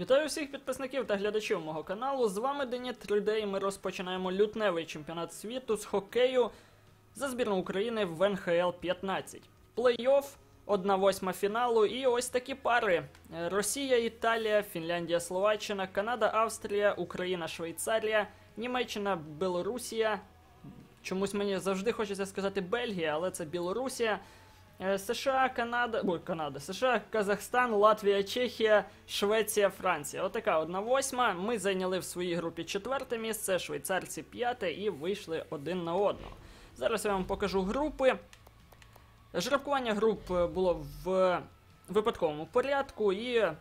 Вітаю всіх підписників та глядачів мого каналу. З вами Дені 3D і ми розпочинаємо лютневий чемпіонат світу з хокею за збірну України в НХЛ 15. Плей-офф, 1-8 фіналу і ось такі пари: Е, Росія, Італія, Фінляндія, Словаччина, Канада, Австрія, Україна, Швейцарія, Німеччина, Білорусія. Чомусь мені завжди хочеться сказати Бельгія, але це Білорусія. Е, США, Канада, ой, Канада, США, Казахстан, Латвія, Чехія, Швеція, Франція. Отака одна восьма. Ми зайняли в своїй групі четверте місце, швейцарці п'яте і вийшли один на одного. Зараз я вам покажу групи. Жеребкування груп е, було в випадковому порядку, і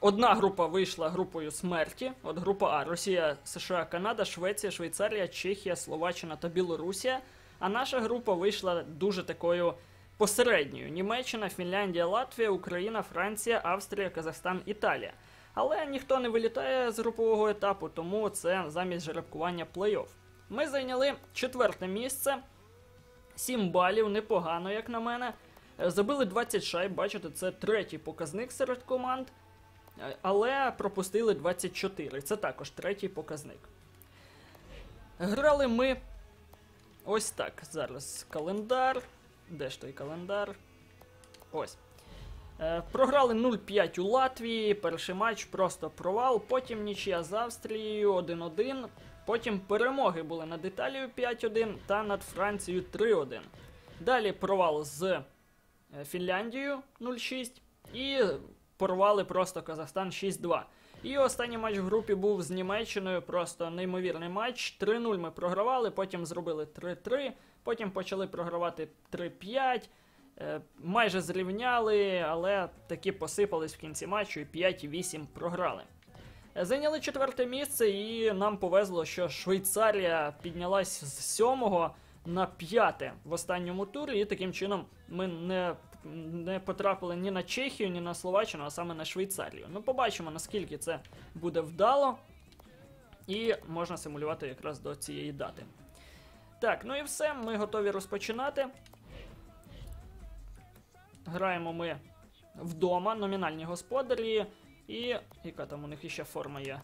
одна група вийшла групою смерті. От група А: Росія, США, Канада, Швеція, Швейцарія, Чехія, Словаччина та Білорусія. А наша група вийшла дуже такою посередньою: Німеччина, Фінляндія, Латвія, Україна, Франція, Австрія, Казахстан, Італія. Але ніхто не вилітає з групового етапу, тому це замість жеребкування плей-офф. Ми зайняли четверте місце. 7 балів, непогано, як на мене. Е, Забили 20 шайб, бачите, це третій показник серед команд. Е, Але пропустили 24. Це також третій показник. Грали ми ось так. Зараз календар. Де ж той календар? Ось. Е, Програли 0-5 у Латвії. Перший матч просто провал. Потім нічия з Австрією 1-1. Потім перемоги були над Італією 5-1 та над Францією 3-1. Далі провал з е, Фінляндією 0-6 і порвали просто Казахстан 6-2. І останній матч в групі був з Німеччиною, просто неймовірний матч. 3-0 ми програвали, потім зробили 3-3, потім почали програвати 3-5. е, Майже зрівняли, але таки посипались в кінці матчу і 5-8 програли. Е, Зайняли четверте місце, і нам повезло, що Швейцарія піднялась з сьомого на п'яте в останньому турі, і таким чином ми не, не потрапили ні на Чехію, ні на Словаччину, а саме на Швейцарію. Ну, побачимо, наскільки це буде вдало, і можна симулювати якраз до цієї дати. Так, ну і все, ми готові розпочинати. Граємо ми вдома, номінальні господарі. І яка там у них іще форма є?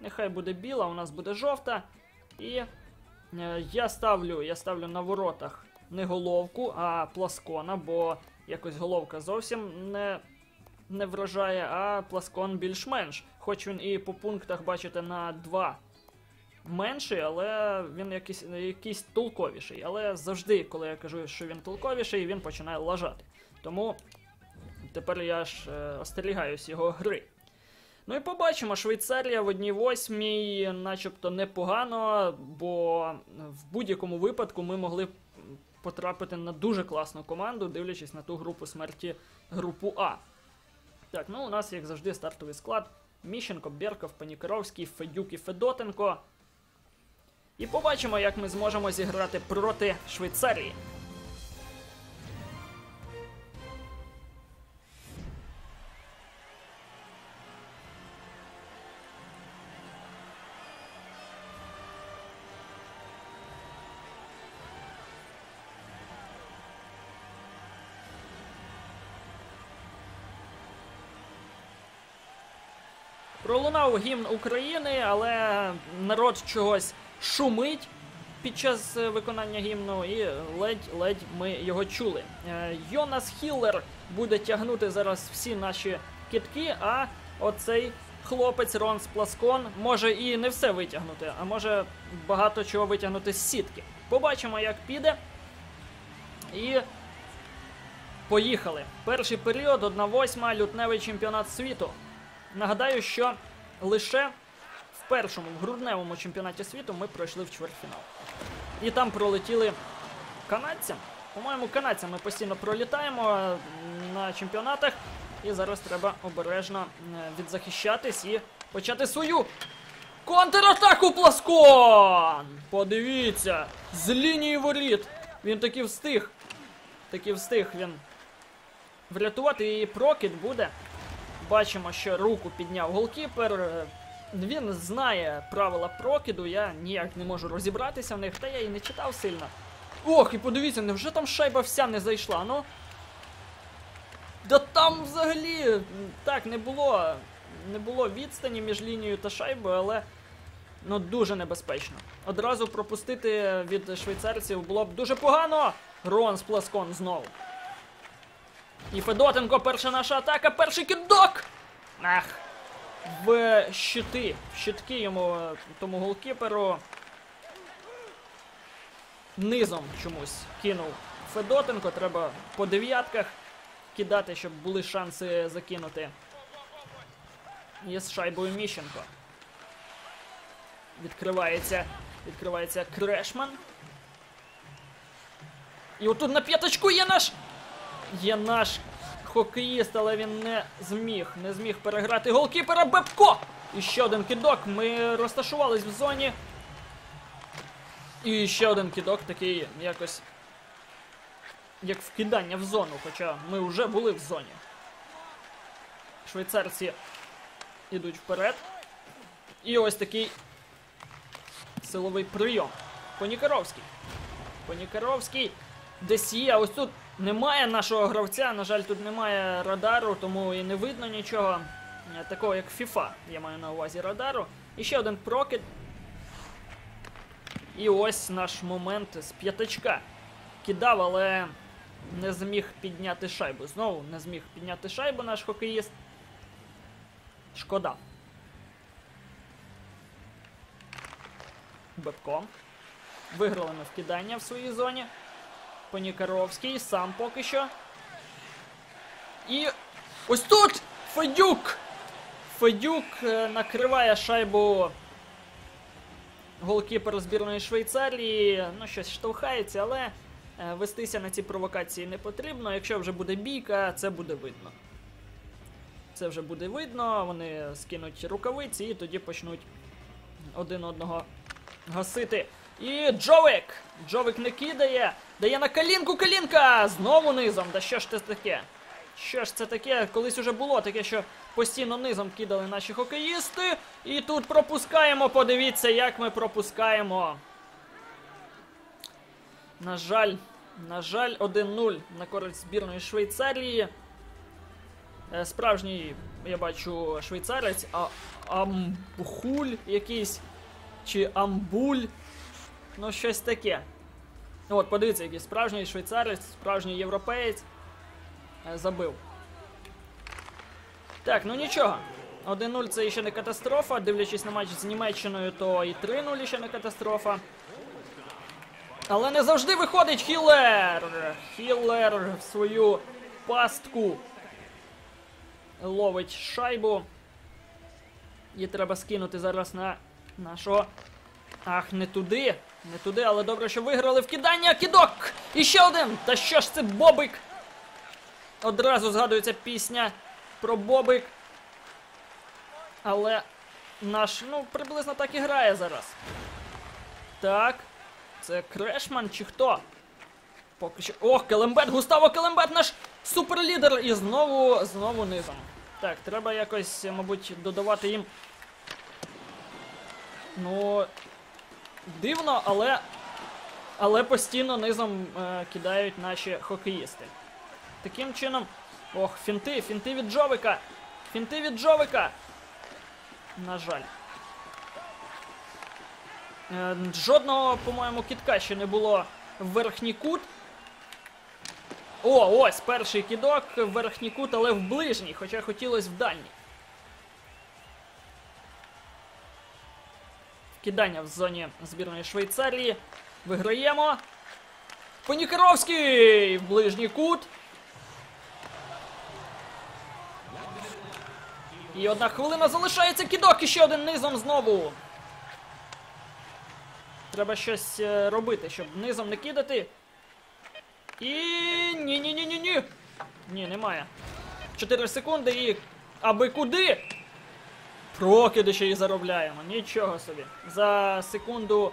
Нехай буде біла, у нас буде жовта. І е, я ставлю я ставлю на воротах не головку, а пласкона, бо якось головка зовсім не, не вражає, а пласкон більш-менш. Хоч він і по пунктах, бачите, на 2 менший, але він якийсь, якийсь толковіший. Але завжди, коли я кажу, що він толковіший, він починає лажати. Тому Тепер я ж е, остерігаюсь його гри. Ну і побачимо, Швейцарія в одній восьмій, начебто непогано, бо в будь-якому випадку ми могли потрапити на дуже класну команду, дивлячись на ту групу смерті групу А. Так, ну у нас, як завжди, стартовий склад. Міщенко, Берков, Панікеровський, Федюк і Федотенко. І побачимо, як ми зможемо зіграти проти Швейцарії. Пролунав гімн України, але народ чогось шумить під час е, виконання гімну, і ледь-ледь ми його чули. Е, Йонас Хіллер буде тягнути зараз всі наші китки, а оцей хлопець Ронс Пласкон може і не все витягнути, а може багато чого витягнути з сітки. Побачимо, як піде. І поїхали. Перший період, 1-8, лютневий чемпіонат світу. Нагадаю, що лише в першому в грудневому чемпіонаті світу ми пройшли в чвертьфінал. І там пролетіли канадцям. По-моєму, канадцям ми постійно пролітаємо на чемпіонатах. І зараз треба обережно відзахищатись і почати свою контратаку Пласкон! Подивіться! З лінії воріт! Він таки встиг. Таки встиг він врятувати і прокид буде. Бачимо, що руку підняв голкіпер. Е, Він знає правила прокиду, я ніяк не можу розібратися в них, та я і не читав сильно. Ох, і подивіться, невже там шайба вся не зайшла, ну? Да там взагалі так не було. не було відстані між лінією та шайбою, але ну дуже небезпечно. Одразу пропустити від швейцарців було б дуже погано. Рон з пласкон знову. І Федотенко, перша наша атака, перший кидок! Ах! В щити. В щитки йому е, тому голкіперу. Низом чомусь кинув Федотенко. Треба по дев'ятках кидати, щоб були шанси закинути. І з шайбою Міщенко. Відкривається. Відкривається Крешман. І отут на п'яточку є наш. Є наш хокеїст, але він не зміг. Не зміг переграти голкіпера Бебко! І ще один кидок. Ми розташувались в зоні. І ще один кидок, такий якось. Як вкидання в зону, хоча ми вже були в зоні. Швейцарці ідуть вперед. І ось такий силовий прийом. Понікаровський. Понікаровський десь є. Ось тут немає нашого гравця. На жаль, тут немає радару, тому і не видно нічого. Е, Такого як FIFA, я маю на увазі радару. І ще один прокид. І ось наш момент з п'ятачка. Кидав, але не зміг підняти шайбу. Знову не зміг підняти шайбу наш хокеїст. Шкода. Бебко. Виграли ми вкидання в своїй зоні. Понікаровський сам поки що. І ось тут Федюк! Федюк е, накриває шайбу голкіпер збірної Швейцарії. Ну, щось штовхається, але е, вестися на ці провокації не потрібно. Якщо вже буде бійка, це буде видно. Це вже буде видно, вони скинуть рукавиці і тоді почнуть один одного гасити. І Джовик! Джовик не кидає. Дає на калінку калінка! Знову низом. Да що ж це таке? Що ж це таке? Колись уже було таке, що постійно низом кидали наші хокеїсти. І тут пропускаємо. Подивіться, як ми пропускаємо. На жаль, на жаль, 1-0 на користь збірної Швейцарії. Е, Справжній, я бачу, швейцарець, а амбхуль якийсь. Чи амбуль. Ну, щось таке. От, подивіться, який справжній швейцарець, справжній європеєць е, забив. Так, ну нічого. 1-0 це ще не катастрофа. Дивлячись на матч з Німеччиною, то і 3-0 ще не катастрофа. Але не завжди виходить Хіллер. Хіллер в свою пастку ловить шайбу. І треба скинути зараз на нашого. Ах, не туди. Не туди, але добре, що виграли вкидання. Кідок! І ще один! Та що ж це Бобик? Одразу згадується пісня про Бобик. Але наш, ну, приблизно так і грає зараз. Так. Це Крешман чи хто? Поки що. Ох, Келембет! Густаво Келембет, наш суперлідер! І знову, знову низом. Так, треба якось, мабуть, додавати їм. Ну. Дивно, але. Але постійно низом е, кидають наші хокеїсти. Таким чином. Ох, фінти, фінти від Джовика! Фінти від Джовика! На жаль. Е, жодного, по-моєму, кітка ще не було в верхній кут. О, ось перший кідок в верхній кут, але в ближній, хоча хотілося в дальній. Кидання в зоні збірної Швейцарії. Виграємо. Понікаровський в ближній кут. І одна хвилина залишається кідок і ще один низом знову. Треба щось е, робити, щоб низом не кидати. І. Ні-ні-ні-ні-ні. Ні, немає. 4 секунди і. Аби куди? Прокиди ще й заробляємо. Нічого собі. За секунду.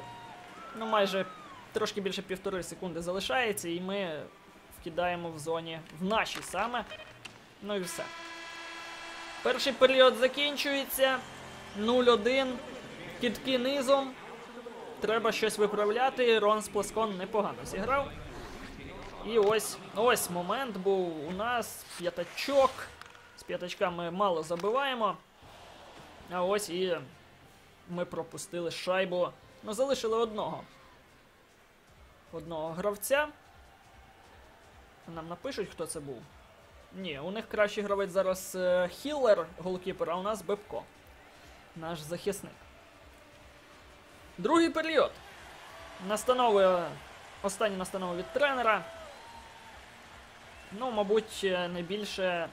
Ну, майже трошки більше півтори секунди залишається, і ми вкидаємо в зоні в нашій саме. Ну і все. Перший період закінчується. 0-1. Кітки низом. Треба щось виправляти. Рон з Сплескон непогано зіграв. І ось ось момент був у нас п'ятачок. З п'ятачка ми мало забиваємо. А ось і ми пропустили шайбу. Ну, залишили одного. Одного гравця. Нам напишуть, хто це був. Ні, у них кращий гравець зараз е, Хіллер, голкіпер, а у нас Бебко. Наш захисник. Другий період. Настанови. Останні настанови від тренера. Ну, мабуть, е, найбільше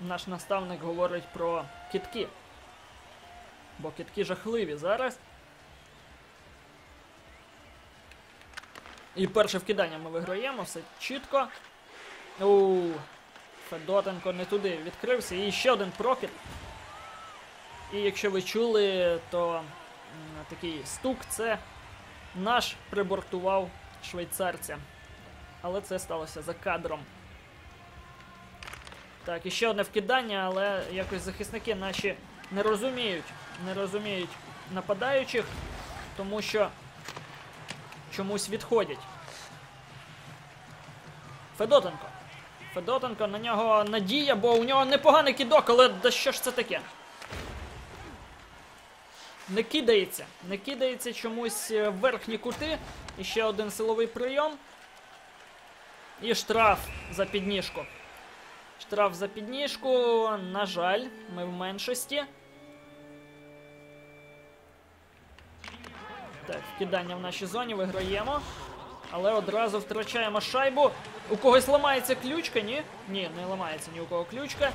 наш наставник говорить про кітки. Бо кітки жахливі зараз. І перше вкидання ми виграємо, все чітко. Оу, Федотенко не туди відкрився. І ще один прокид. І якщо ви чули, то такий стук це наш прибортував швейцарця. Але це сталося за кадром. Так, і ще одне вкидання, але якось захисники наші не розуміють, не розуміють нападаючих, тому що чомусь відходять. Федотенко. Федотенко на нього надія, бо у нього непоганий кідок, але да що ж це таке? Не кидається. Не кидається чомусь е, в верхні кути. І ще один силовий прийом. І штраф за підніжку. Штраф за підніжку. На жаль, ми в меншості. Так, вкидання в нашій зоні виграємо. Але одразу втрачаємо шайбу. У когось ламається ключка, ні? Ні, не ламається ні у кого ключка.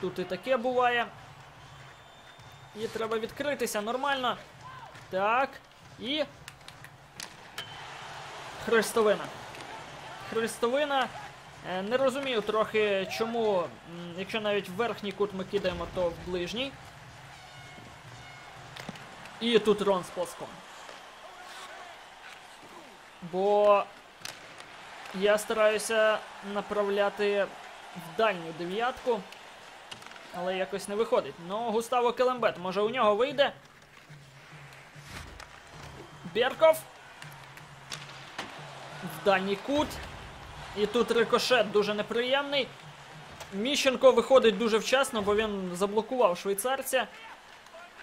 Тут і таке буває. І треба відкритися нормально. Так. І. Хрестовина. Хрестовина. Е, Не розумію трохи, чому, якщо навіть в верхній кут ми кидаємо, то в ближній. І тут рон з пласком. Бо я стараюся направляти в дальню дев'ятку, але якось не виходить. Ну, Густаво Келембет, може у нього вийде. Берков. В дальній кут. І тут рикошет дуже неприємний. Міщенко виходить дуже вчасно, бо він заблокував швейцарця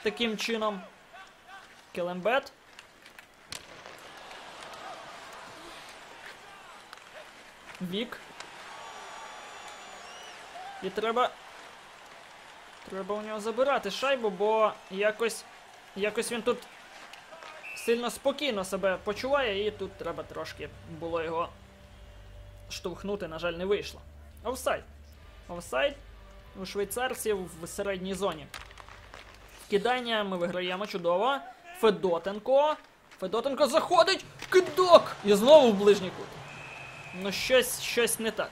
таким чином. Келембет. Вік. І треба. Треба у нього забирати шайбу, бо якось. Якось він тут сильно спокійно себе почуває, і тут треба трошки було його штовхнути, на жаль, не вийшло. Офсайд. Офсайд у швейцарців в середній зоні. Кидання ми виграємо чудово. Федотенко. Федотенко заходить. Кидок! І знову в ближній кут. Ну, щось, щось не так.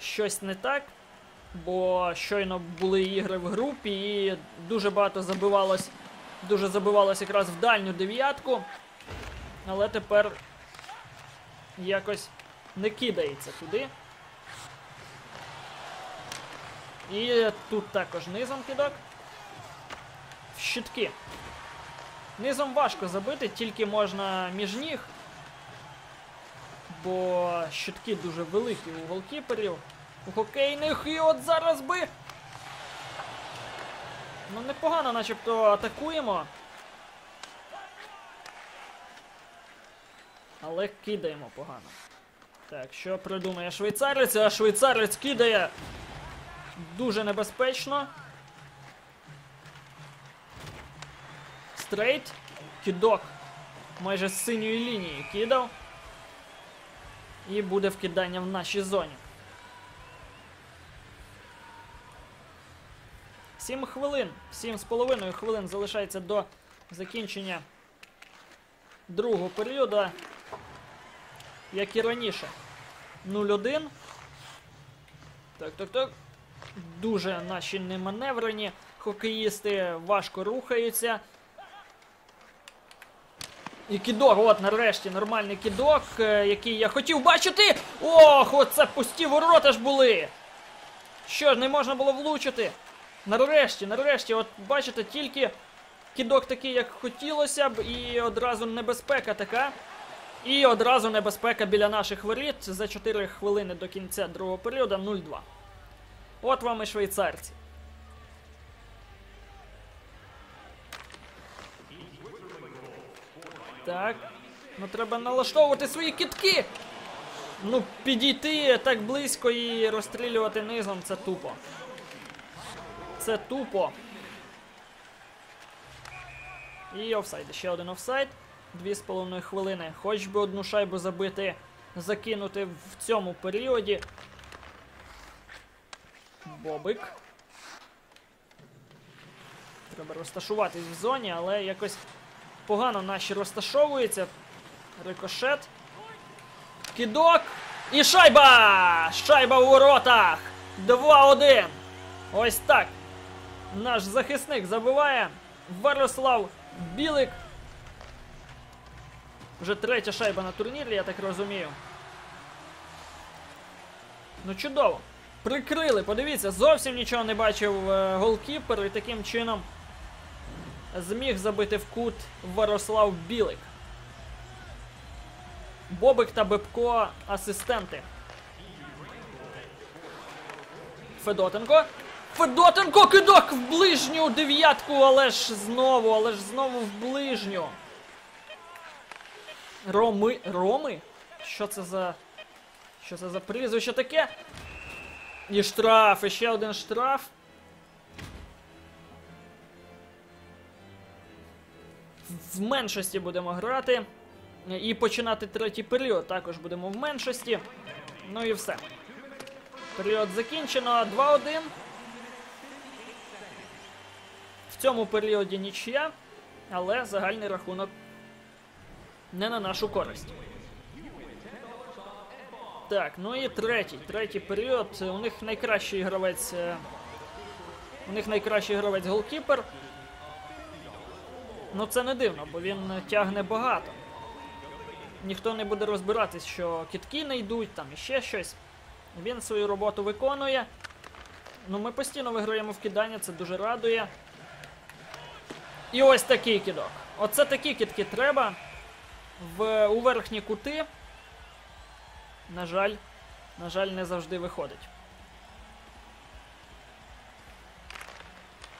Щось не так. Бо щойно були ігри в групі і дуже багато забивалось. Дуже забивалось якраз в дальню дев'ятку. Але тепер якось не кидається туди. І тут також низом кидок. В щитки. Низом важко забити, тільки можна між ніг. Бо щитки дуже великі у голкіперів. У хокейних і от зараз би. Ну, непогано начебто атакуємо. Але кидаємо погано. Так, що придумає швейцарець, а швейцарець кидає дуже небезпечно. Стрейт. Кидок. Майже з синьої лінії кидав. І буде вкидання в нашій зоні. Сім хвилин. Сім з половиною хвилин залишається до закінчення другого періоду. Як і раніше. 0-1. Так, так, так. Дуже наші неманеврені хокеїсти важко рухаються. І кідок, от нарешті нормальний кідок, е, який я хотів бачити. Ох, оце пусті ворота ж були. Що ж, не можна було влучити. Нарешті, нарешті, от бачите, тільки кідок такий, як хотілося б, і одразу небезпека така. І одразу небезпека біля наших воріт за 4 хвилини до кінця другого періоду 0-2. От вам і швейцарці. Так. Ну треба налаштовувати свої кітки. Ну, підійти так близько і розстрілювати низом це тупо. Це тупо. І офсайд. Ще один офсайд. Дві з половиною хвилини. Хоч би одну шайбу забити, закинути в цьому періоді. Бобик. Треба розташуватись в зоні, але якось погано наші розташовуються. Рикошет. Кідок. І шайба! Шайба у воротах! 2-1. Ось так. Наш захисник забиває. Варослав Білик. Вже третя шайба на турнірі, я так розумію. Ну, чудово. Прикрили, подивіться, зовсім нічого не бачив е, голкіпер і таким чином зміг забити в кут Варослав Білик. Бобик та Бебко асистенти. Федотенко. Федотенко кидок в ближню дев'ятку, але ж знову, але ж знову в ближню. Роми. Роми? Що це за. Що це за прізвище таке? І штраф, і ще один штраф. В меншості будемо грати. І починати третій період також будемо в меншості. Ну і все. Період закінчено 2-1. В цьому періоді нічия, але загальний рахунок не на нашу користь. Так, ну і третій. Третій період. У них найкращий гравець. е, У них найкращий гравець голкіпер. Ну це не дивно, бо він тягне багато. Ніхто не буде розбиратись, що кітки не йдуть, там іще щось. Він свою роботу виконує. Ну, ми постійно виграємо в кидання, це дуже радує. І ось такий кидок. Оце такі кітки треба. В, у верхні кути. На жаль, на жаль, не завжди виходить.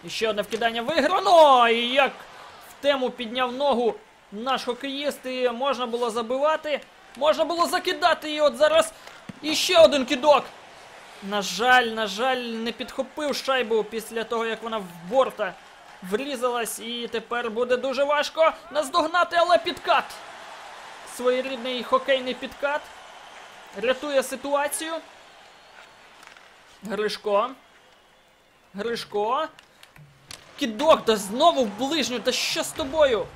І ще одне вкидання виграно! І як в тему підняв ногу наш хокеїст, і можна було забивати, можна було закидати, і от зараз іще один кидок. На жаль, на жаль, не підхопив шайбу після того, як вона в борта врізалась, і тепер буде дуже важко наздогнати, але підкат. Своєрідний хокейний підкат. Рятує ситуацію. Гришко. Гришко. Кідок, да знову в ближню, та що з тобою?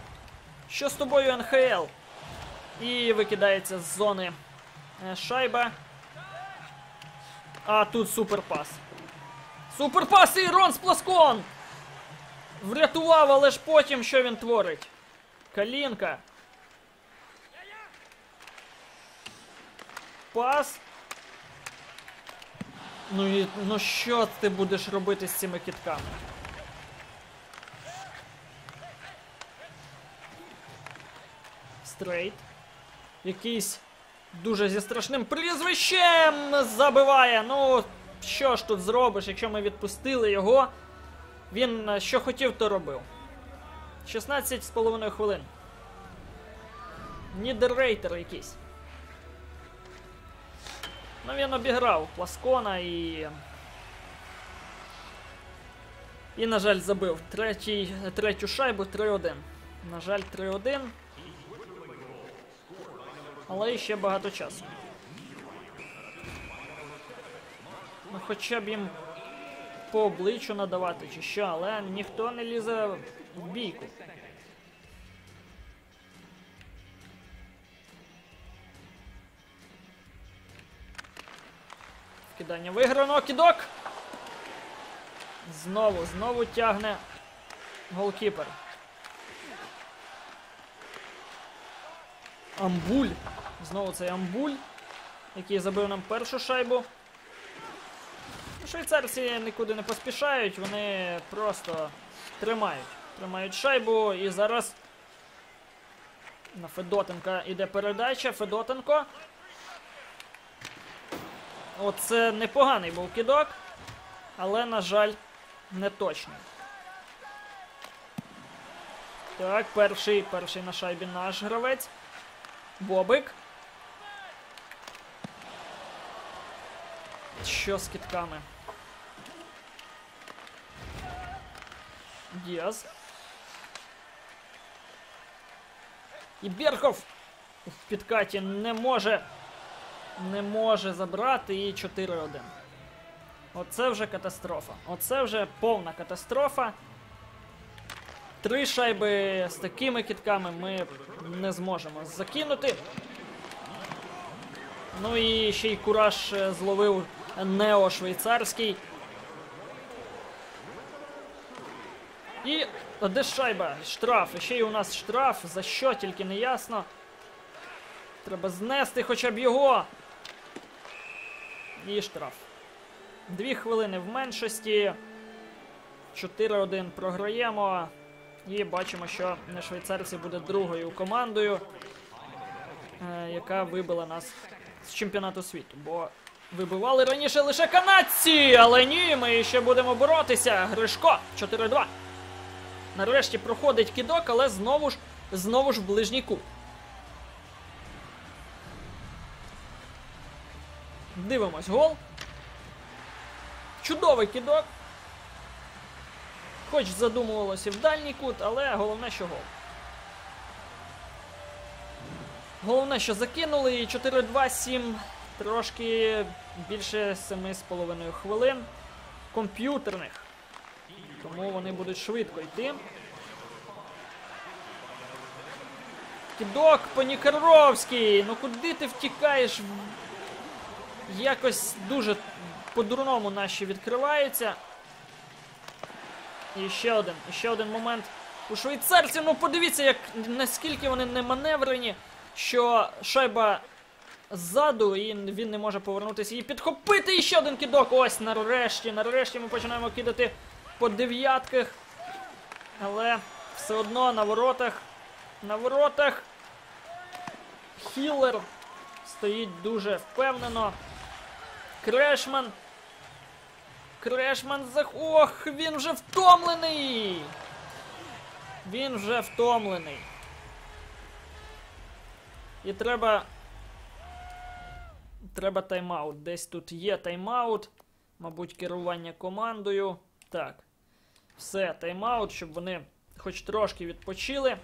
Що з тобою, НХЛ? І викидається з зони е, шайба. А тут суперпас. Суперпас і Рон Спласкон! Врятував, але ж потім що він творить? Калінка. Пас. Ну і ну що ти будеш робити з цими кітками? Стрейт. Якийсь дуже зі страшним прізвищем забиває. Ну, що ж тут зробиш, якщо ми відпустили його? Він е, що хотів, то робив. 16 з половиною хвилин. Нідеррейтер якийсь. Ну він обіграв Пласкона і. І, на жаль, забив Третій, третю шайбу 3-1. На жаль, 3-1. Але ще багато часу. Ну, хоча б їм по обличчю надавати чи що, але ніхто не лізе в бійку. Кидання виграно, кидок! Знову, знову тягне голкіпер. Амбуль. Знову цей амбуль, який забив нам першу шайбу. Швейцарці нікуди не поспішають, вони просто тримають. Тримають шайбу і зараз. На Федотенка іде передача. Федотенко. Оце непоганий був кидок, але, на жаль, не точний. Так, перший, перший на шайбі наш гравець. Бобик. Що з китками? Діаз. І Берхов в підкаті не може. Не може забрати і 4-1. Оце вже катастрофа. Оце вже повна катастрофа. Три шайби з такими кітками ми не зможемо закинути. Ну і ще й кураж е, зловив Нео швейцарський. І де шайба? Штраф. Ще й у нас штраф. За що тільки не ясно. Треба знести хоча б його. І штраф. Дві хвилини в меншості. 4-1 програємо. І бачимо, що на швейцарці буде другою командою, е, яка вибила нас з чемпіонату світу. Бо вибивали раніше лише канадці, але ні, ми ще будемо боротися. Гришко 4-2. Нарешті проходить кидок, але знову ж знову ж в ближній кут. Дивимось гол. Чудовий кидок. Хоч задумувалося в дальній кут, але головне, що гол. Головне, що закинули і 4-2-7 трошки більше 7,5 хвилин комп'ютерних. Тому вони будуть швидко йти. Кідок Панікаровський! Ну куди ти втікаєш? Якось дуже по-дурному наші відкриваються. І ще один, і ще один момент. У швейцарців, ну подивіться, як наскільки вони не маневрені, що шайба ззаду, і він не може повернутися і підхопити. І ще один кидок. Ось нарешті, нарешті ми починаємо кидати по дев'ятках. Але все одно на воротах. На воротах. Хіллер стоїть дуже впевнено. Крешман. Крешман зах... Ох, він вже втомлений! Він вже втомлений. І треба. Треба тайм-аут. Десь тут є тайм-аут. Мабуть, керування командою. Так. Все, тайм-аут, щоб вони хоч трошки відпочили.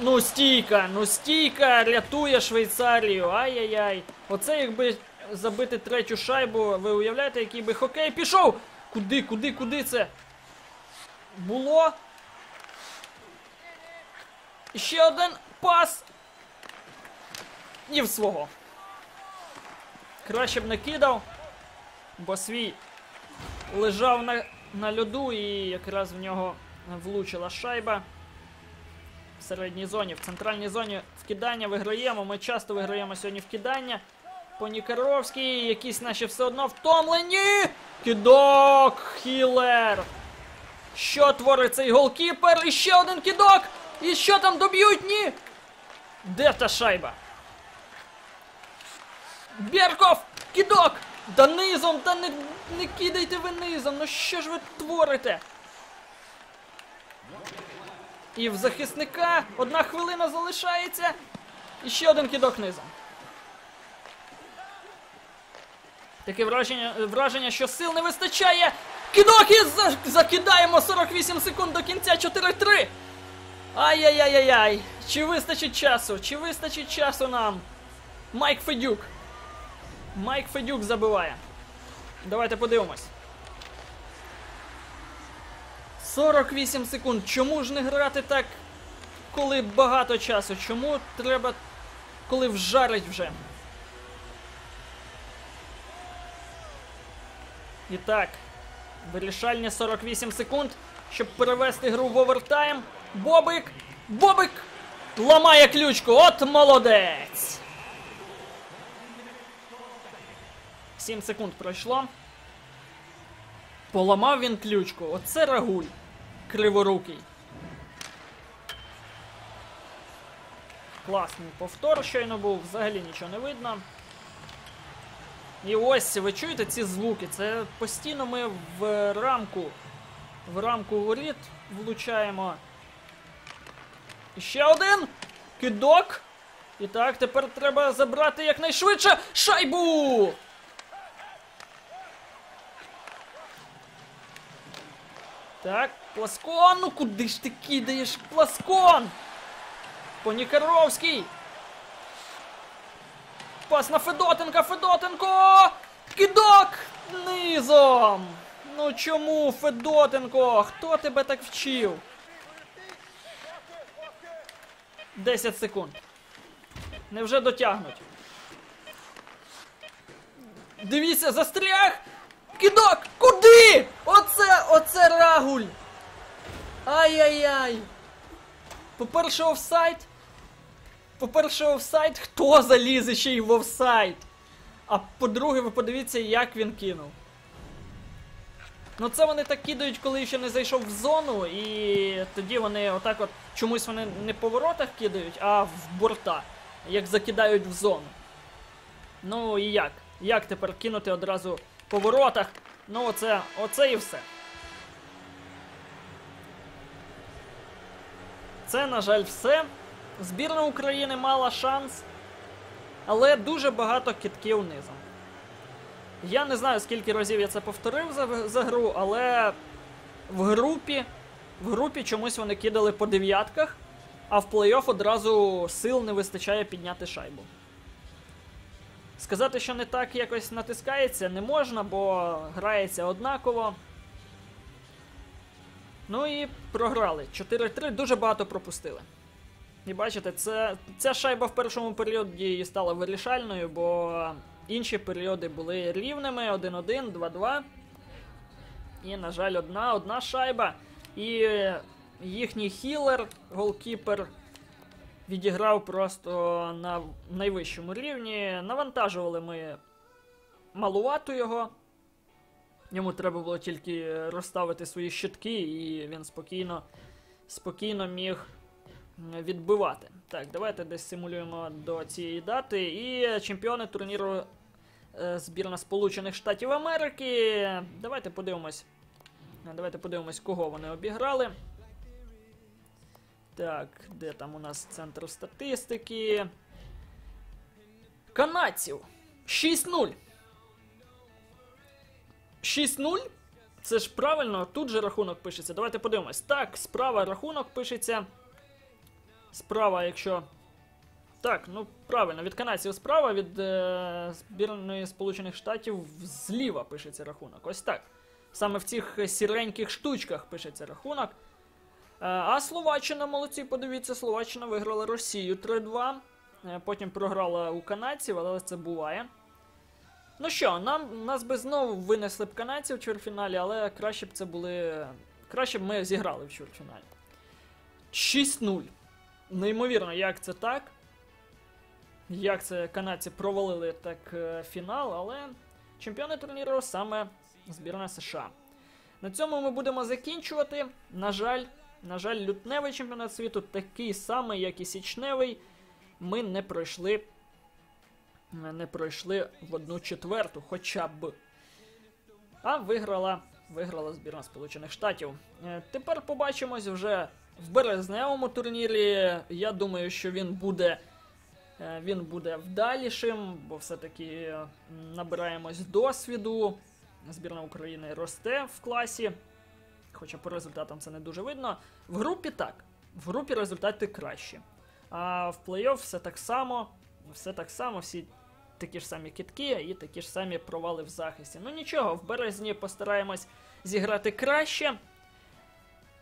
Ну, стійка, ну стійка рятує Швейцарію. Ай-яй-яй. Оце якби забити третю шайбу. Ви уявляєте, який би хокей пішов? Куди, куди, куди це? Було. Ще один пас. І в свого. Краще б не кидав, бо свій лежав на, на льоду і якраз в нього влучила шайба. Середній зоні, в центральній зоні вкидання виграємо. Ми часто виграємо сьогодні вкидання. Понікаровський, якісь наші все одно втомлені. Кидок! Хілер! Що творить цей голкіпер? І ще один кидок! І що там доб'ють? Ні! Де та шайба? Берков! Кидок! Да! Та не, не кидайте ви низом! Ну що ж ви творите? І в захисника одна хвилина залишається. І ще один кидок низом. Таке враження, враження, що сил не вистачає. Кидок і за, закидаємо 48 секунд до кінця 4-3. Ай-яй-яй-яй-яй. Чи вистачить часу? Чи вистачить часу нам? Майк Федюк. Майк Федюк забиває. Давайте подивимось. 48 секунд. Чому ж не грати так, коли багато часу? Чому треба, коли вжарить вже? І так, вирішальні 48 секунд, щоб перевести гру в овертайм. Бобик! Бобик! Ламає ключку! От молодець! 7 секунд пройшло. Поламав він ключку. Оце рагуль. Криворукий. Класний повтор щойно був, взагалі нічого не видно. І ось ви чуєте ці звуки? Це постійно ми в рамку. В рамку воріт влучаємо. І ще один. Кидок. І так, тепер треба забрати якнайшвидше шайбу. Так, Пласкон, ну куди ж ти кидаєш? Пласкон! Понікаровський! Пас на Федотенка, Федотенко! Кидок! Низом! Ну чому, Федотенко? Хто тебе так вчив? 10 секунд. Невже дотягнуть? Дивіться, застряг! Кидок! Куди? Оце, оце рагуль! Ай-яй-яй! По-перше, офсайд. По-перше, офсайд, хто залізе ще й в офсайд? А по-друге, ви подивіться, як він кинув. Ну це вони так кидають, коли ще не зайшов в зону, і тоді вони отак от чомусь вони не по воротах кидають, а в борта. Як закидають в зону. Ну і як? Як тепер кинути одразу по воротах? Ну оце, оце і все. Це, на жаль, все. Збірна України мала шанс, але дуже багато китків низом. Я не знаю, скільки разів я це повторив за, за гру, але в групі, в групі чомусь вони кидали по дев'ятках, а в плей-офф одразу сил не вистачає підняти шайбу. Сказати, що не так якось натискається, не можна, бо грається однаково. Ну і програли. 4-3 дуже багато пропустили. І бачите, це, ця шайба в першому періоді стала вирішальною, бо інші періоди були рівними: 1-1, 2-2. І, на жаль, одна одна шайба. І їхній хілер, голкіпер, відіграв просто на найвищому рівні. Навантажували ми малувату його. Йому треба було тільки розставити свої щитки, і він спокійно, спокійно міг відбивати. Так, давайте десь симулюємо до цієї дати. І чемпіони турніру е, збірна Сполучених Штатів Америки. Давайте подивимось. Давайте подивимось, кого вони обіграли. Так, де там у нас центр статистики? Канадців. 6-0. 6-0? Це ж правильно, тут же рахунок пишеться. Давайте подивимось. Так, справа рахунок пишеться. Справа, якщо. Так, ну правильно, від канадців справа, від е, збірної Сполучених Штатів зліва пишеться рахунок. Ось так. Саме в цих сіреньких штучках пишеться рахунок. Е, а Словаччина, молодці, подивіться, Словаччина виграла Росію 3-2. Е, потім програла у канадців, але це буває. Ну що, нам нас би знову винесли б канадців в чвертьфіналі, але краще б це були. Краще б ми зіграли в чвертьфіналі. 6-0. Неймовірно, як це так? Як це канадці провалили так е, фінал, але чемпіони турніру саме збірна США. На цьому ми будемо закінчувати. На жаль, на жаль, лютневий чемпіонат світу такий самий, як і січневий. Ми не пройшли. Не пройшли в одну четверту, хоча б. А виграла виграла збірна Сполучених Штатів. Е, Тепер побачимось вже в березневому турнірі. Я думаю, що він буде е, він буде вдалішим, бо все-таки е, набираємось досвіду. Збірна України росте в класі. Хоча по результатам це не дуже видно. В групі так. В групі результати кращі. А в плей-офф все так само. Все так само, всі такі ж самі кітки і такі ж самі провали в захисті. Ну нічого, в березні постараємось зіграти краще.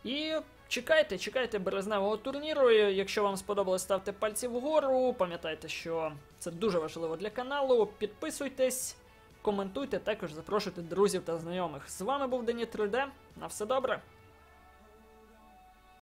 І чекайте, чекайте березневого турніру. Якщо вам сподобалось, ставте пальці вгору. Пам'ятайте, що це дуже важливо для каналу. Підписуйтесь, коментуйте, також запрошуйте друзів та знайомих. З вами був Дені 3D. На все добре.